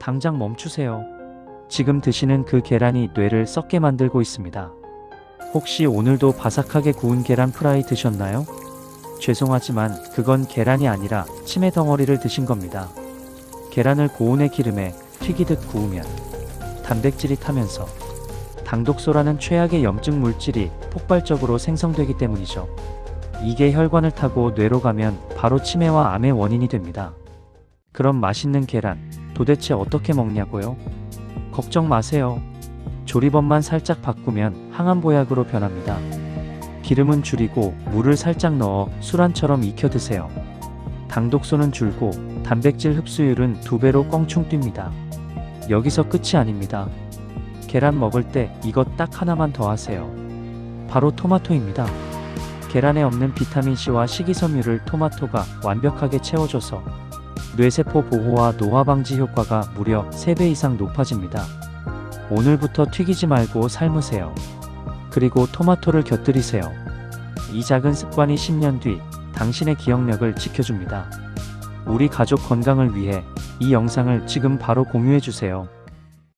당장 멈추세요. 지금 드시는 그 계란이 뇌를 썩게 만들고 있습니다. 혹시 오늘도 바삭하게 구운 계란 프라이 드셨나요? 죄송하지만 그건 계란이 아니라 치매 덩어리를 드신 겁니다. 계란을 고온의 기름에 튀기듯 구우면 단백질이 타면서 당독소라는 최악의 염증 물질이 폭발적으로 생성되기 때문이죠. 이게 혈관을 타고 뇌로 가면 바로 치매와 암의 원인이 됩니다. 그럼 맛있는 계란 도대체 어떻게 먹냐고요? 걱정 마세요. 조리법만 살짝 바꾸면 항암 보약으로 변합니다. 기름은 줄이고 물을 살짝 넣어 술안처럼 익혀 드세요. 당독소는 줄고 단백질 흡수율은 두 배로 껑충 뜁니다. 여기서 끝이 아닙니다. 계란 먹을 때 이것 딱 하나만 더 하세요. 바로 토마토입니다. 계란에 없는 비타민C와 식이섬유를 토마토가 완벽하게 채워줘서 뇌세포 보호와 노화 방지 효과가 무려 3배 이상 높아집니다. 오늘부터 튀기지 말고 삶으세요. 그리고 토마토를 곁들이세요. 이 작은 습관이 10년 뒤 당신의 기억력을 지켜줍니다. 우리 가족 건강을 위해 이 영상을 지금 바로 공유해주세요.